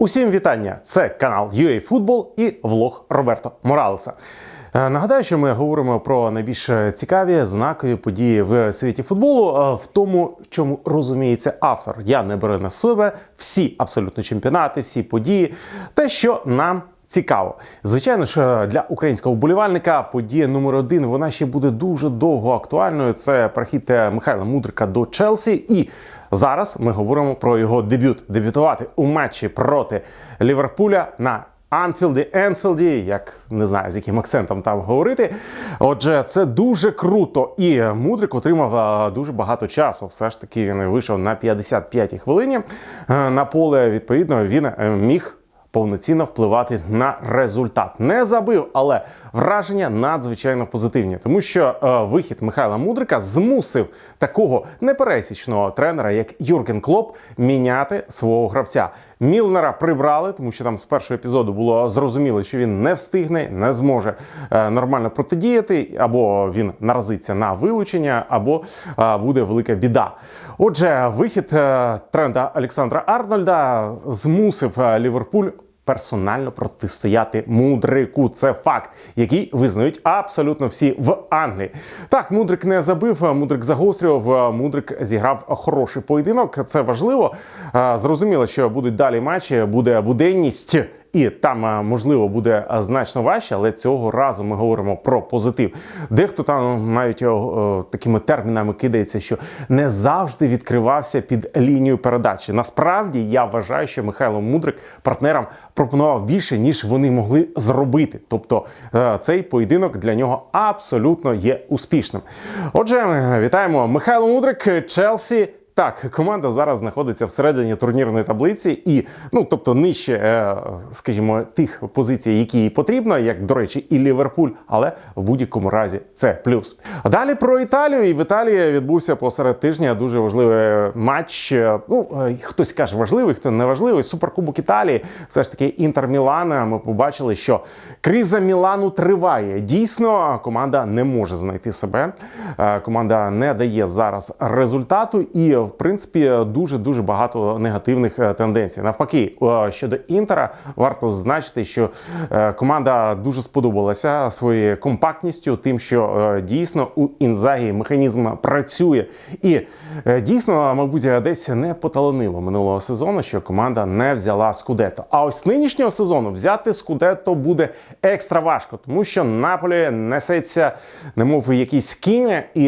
Усім вітання! Це канал UA Football і влог Роберто Моралеса. Е, Нагадаю, що ми говоримо про найбільш цікаві знакові події в світі футболу, е, в тому, чому розуміється автор. Я не беру на себе всі абсолютно чемпіонати, всі події, те, що нам. Цікаво, звичайно ж, для українського вболівальника подія номер один вона ще буде дуже довго актуальною. Це прохід е, Михайла Мудрика до Челсі. І зараз ми говоримо про його дебют. Дебютувати у матчі проти Ліверпуля на Анфілді, Енфілді, як не знаю з яким акцентом там говорити. Отже, це дуже круто. І Мудрик отримав а, дуже багато часу. Все ж таки він вийшов на 55-й хвилині. Е, На поле відповідно він е, міг. Повноцінно впливати на результат не забив, але враження надзвичайно позитивні, тому що е, вихід Михайла Мудрика змусив такого непересічного тренера, як Юрген Клоп, міняти свого гравця. Мілнера прибрали, тому що там з першого епізоду було зрозуміло, що він не встигне, не зможе е, нормально протидіяти, або він наразиться на вилучення, або е, буде велика біда. Отже, вихід е, тренда Олександра Арнольда змусив е, Ліверпуль. Персонально протистояти мудрику. Це факт, який визнають абсолютно всі в Англії. Так, мудрик не забив, мудрик загострював. Мудрик зіграв хороший поєдинок. Це важливо. Е, Зрозуміло, що будуть далі матчі, буде буденність. І там е, можливо буде е, значно важче, але цього разу ми говоримо про позитив. Дехто там навіть е, такими термінами кидається, що не завжди відкривався під лінію передачі. Насправді я вважаю, що Михайло Мудрик партнерам пропонував більше, ніж вони могли зробити. Тобто цей поєдинок для нього абсолютно є успішним. Отже, вітаємо Михайло Мудрик, Челсі. Так, команда зараз знаходиться всередині турнірної таблиці, і ну тобто нижче, е, скажімо, тих позицій, які їй потрібно, як до речі, і Ліверпуль, але в будь-якому разі це плюс. Далі про Італію. І в Італії відбувся посеред тижня дуже важливий матч. Е, Ну е, хтось каже важливий, хто не важливий. Суперкубок Італії. Все ж таки Інтер Мілана. Ми побачили, що криза Мілану триває. Дійсно, команда не може знайти себе. Е, Команда не дає зараз результату і в принципі дуже дуже багато негативних е, тенденцій. Навпаки, е, щодо інтера, варто зазначити, що е, команда дуже сподобалася своєю компактністю, тим, що дійсно у інзагі механізм працює, і дійсно, мабуть, десь не поталанило минулого сезону, що команда не взяла скудето. А ось нинішнього сезону взяти скудето буде екстра важко, тому що Наполі несеться, немов якийсь кінь, і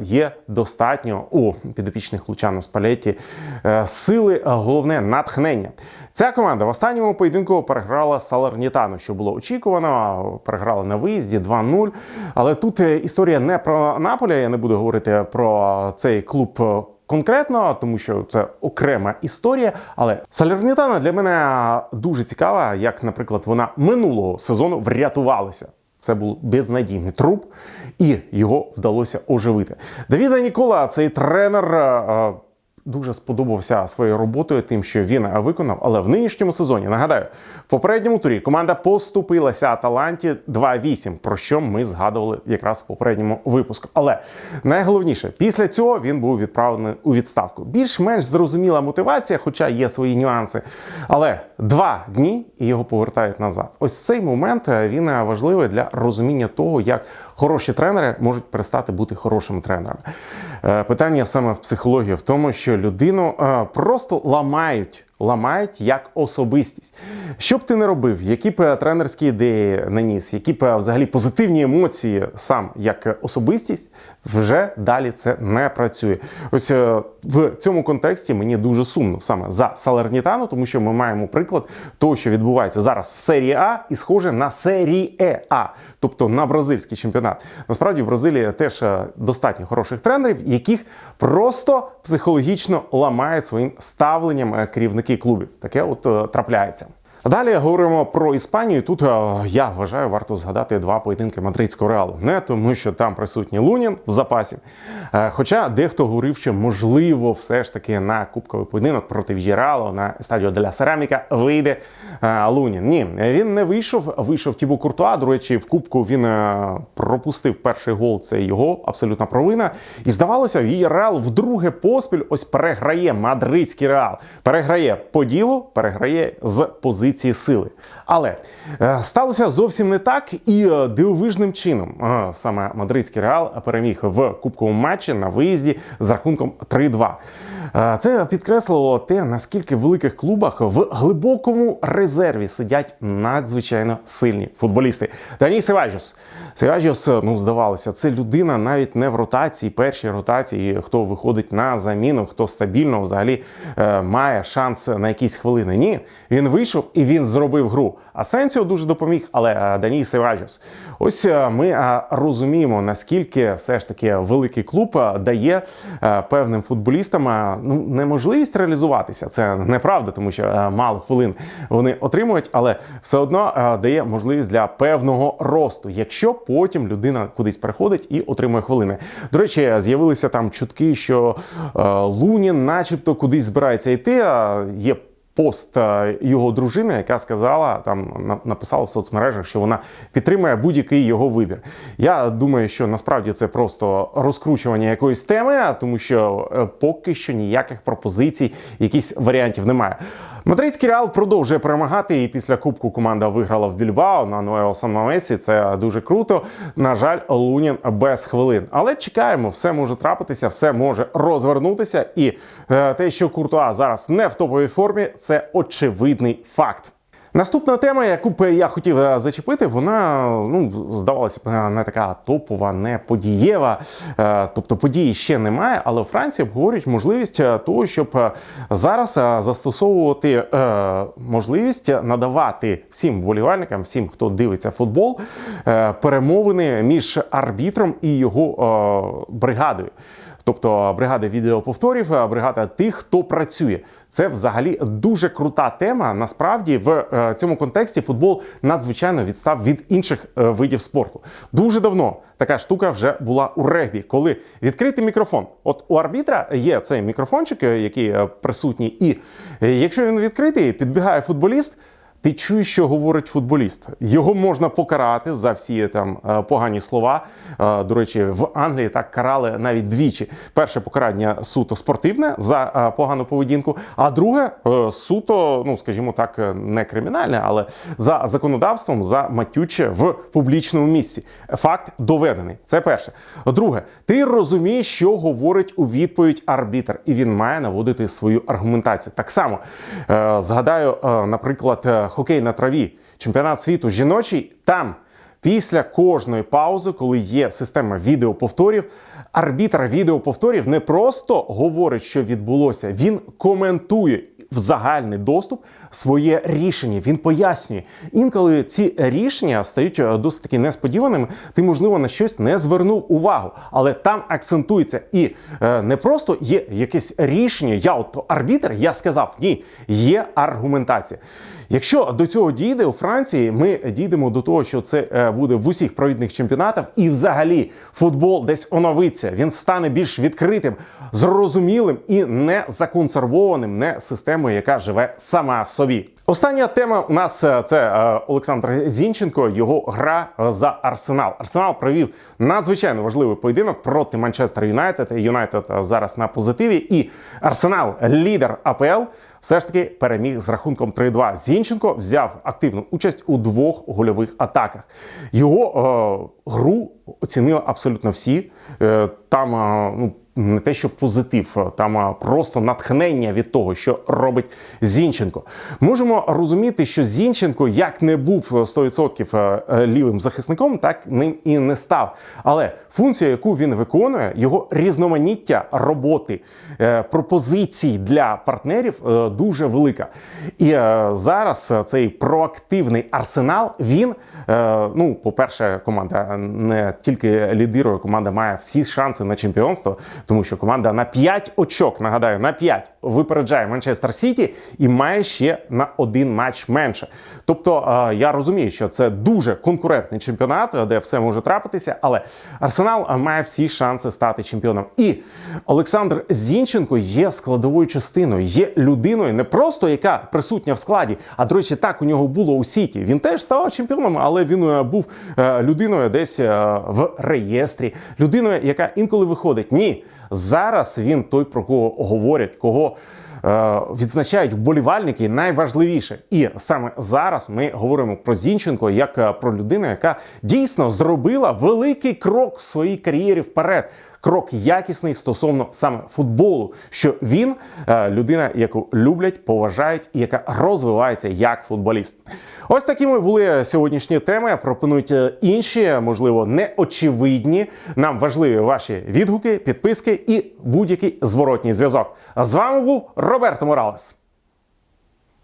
є достатньо у підопічних Лучано Спалетті е, сили, а головне натхнення. Ця команда в останньому поєдинку переграла Салернітану, що було очікувано. Переграла на виїзді 2-0. Але тут е, історія не про Наполі. Я не буду говорити про цей клуб. е, Конкретно, тому що це окрема історія, але Салернітана для мене дуже цікава, як, наприклад, вона минулого сезону врятувалася. Це був безнадійний труп, і його вдалося оживити. Давіда Нікола, цей тренер. Е, Дуже сподобався своєю роботою, тим, що він виконав. Але в нинішньому сезоні нагадаю, в попередньому турі команда поступилася Аталанті 2-8, про що ми згадували якраз в попередньому випуску. Але найголовніше, після цього він був відправлений у відставку. Більш-менш зрозуміла мотивація, хоча є свої нюанси. Але два дні і його повертають назад. Ось цей момент е, він е, важливий для розуміння того, як хороші тренери можуть перестати бути хорошими тренерами. Е, Питання саме в психології, в тому, що людину е, просто ламають. Ламають як особистість. Що б ти не робив, які б е, тренерські ідеї наніс, які б е, взагалі позитивні емоції сам як е, особистість, вже далі це не працює. Ось е, в цьому контексті мені дуже сумно саме за Салернітану, тому що ми маємо приклад того, що відбувається зараз в серії А і схоже на серії А, тобто на бразильський чемпіонат. Насправді в Бразилії теж е, достатньо хороших тренерів, яких просто психологічно ламають своїм ставленням е, керівники клубів. Таке от е, трапляється. Далі говоримо про Іспанію. Тут е, я вважаю, варто згадати два поєдинки мадридського реалу. Не тому, що там присутній Лунін в запасі. Е, Хоча дехто говорив, що можливо, все ж таки на кубковий поєдинок проти В'єралу на стадіо Деля Сераміка вийде е, Лунін. Ні, він не вийшов. Вийшов Тібу Куртуа. До речі, в кубку він пропустив перший гол. Це його абсолютна провина. І здавалося, В'єрал вдруге поспіль ось переграє мадридський реал. Переграє по ділу, переграє з позиції сили. Але е, сталося зовсім не так і е, дивовижним чином. Е, саме мадридський реал переміг в кубковому матчі на виїзді з рахунком 3-2. Е, Це підкреслило те, наскільки в великих клубах в глибокому резерві сидять надзвичайно сильні футболісти. Дані Севаджос. Севаджос, ну здавалося, це людина навіть не в ротації, першій ротації, хто виходить на заміну, хто стабільно взагалі має шанс на якісь хвилини. Ні, він вийшов і він зробив гру. Асенсіо дуже допоміг, але е, Даній Севаджос. Ось е, ми е, розуміємо, наскільки все ж таки великий клуб дає певним футболістам ну, неможливість реалізуватися. Це неправда, тому що мало хвилин вони отримують, але все одно дає можливість для певного росту, якщо потім людина кудись переходить і отримує хвилини. До речі, з'явилися там чутки, що Лунін, начебто, кудись збирається йти. Є пост е, його дружини, яка сказала, там на- написала в соцмережах, що вона підтримує будь-який його вибір. Я думаю, що насправді це просто розкручування якоїсь теми, тому що е, поки що ніяких пропозицій, якісь варіантів немає. Мадридський реал продовжує перемагати, і після кубку команда виграла в Більбао на Ноео Сан Мамесі. Це дуже круто. На жаль, Лунін без хвилин. Але чекаємо, все може трапитися, все може розвернутися. І е, те, що Куртуа зараз не в топовій формі, це очевидний факт. Наступна тема, яку б я хотів е, зачепити, вона ну здавалося б е, не така топова, не подієва. Е, Тобто події ще немає, але у Франції обговорюють можливість того, щоб зараз застосовувати можливість надавати всім вболівальникам, всім, хто дивиться футбол, перемовини між арбітром і його бригадою. Тобто бригада відеоповторів, бригада тих, хто працює. Це взагалі дуже крута тема. Насправді, в е, цьому контексті футбол надзвичайно відстав від інших е, видів спорту. Дуже давно така штука вже була у регбі, коли відкритий мікрофон. От у арбітра є цей мікрофончик, е, який присутній, і якщо він відкритий, підбігає футболіст. Ти чуєш, що говорить футболіст. Його можна покарати за всі там е, погані слова. Е, До речі, в Англії так карали навіть двічі. Перше покарання суто спортивне за е, погану поведінку, а друге е, суто, ну скажімо так, е, не кримінальне, але за законодавством за матюче в публічному місці. Факт доведений. Це перше. Друге, ти розумієш, що говорить у відповідь арбітр, і він має наводити свою аргументацію. Так само е, згадаю, е, наприклад, е, хокей на траві, чемпіонат світу жіночий. Там після кожної паузи, коли є система відеоповторів, арбітр відеоповторів не просто говорить, що відбулося, він коментує в загальний доступ своє рішення. Він пояснює. Інколи ці рішення стають е, досить таки несподіваними. Ти, можливо, на щось не звернув увагу, але там акцентується. І е, не просто є якесь рішення. Я от арбітр, я сказав, ні, є аргументація. Якщо до цього дійде у Франції, ми дійдемо до того, що це е, буде в усіх провідних чемпіонатах, і взагалі футбол десь оновиться. Він стане більш відкритим, зрозумілим і не законсервованим, не системою, яка живе сама в собі. Остання тема у нас е, це е, Олександр Зінченко. Його гра за Арсенал. Арсенал провів надзвичайно важливий поєдинок проти Манчестер Юнайтед. Юнайтед е, зараз на позитиві. І Арсенал, лідер АПЛ, все ж таки переміг з рахунком 3-2. Зінченко взяв активну участь у двох гольових атаках. Його е, гру оцінили абсолютно всі. Е, там е, ну. Не те, що позитив, там просто натхнення від того, що робить Зінченко. Можемо розуміти, що Зінченко як не був 100% е, е, лівим захисником, так ним і не став. Але функція, яку він виконує, його різноманіття роботи, е, пропозицій для партнерів е, дуже велика. І е, зараз е, цей проактивний арсенал, він, е, ну, по-перше, команда не тільки лідирує, команда має всі шанси на чемпіонство. Тому що команда на 5 очок, нагадаю, на 5 випереджає Манчестер Сіті і має ще на один матч менше. Тобто е, я розумію, що це дуже конкурентний чемпіонат, де все може трапитися, але Арсенал е, має всі шанси стати чемпіоном. І Олександр Зінченко є складовою частиною, є людиною не просто яка присутня в складі, а до речі, так у нього було у Сіті. Він теж ставав чемпіоном, але він е, був е, людиною десь е, в реєстрі, людиною, яка інколи виходить. Ні, зараз він той, про кого говорять, кого. е, Відзначають вболівальники найважливіше, і саме зараз ми говоримо про Зінченко як е, про людину, яка дійсно зробила великий крок в своїй кар'єрі вперед. Крок якісний стосовно саме футболу, що він е, людина, яку люблять, поважають і яка розвивається як футболіст. Ось такими були сьогоднішні теми. Пропонують е, інші, можливо, неочевидні. Нам важливі ваші відгуки, підписки і будь-який зворотній зв'язок. З вами був Роберто Моралес.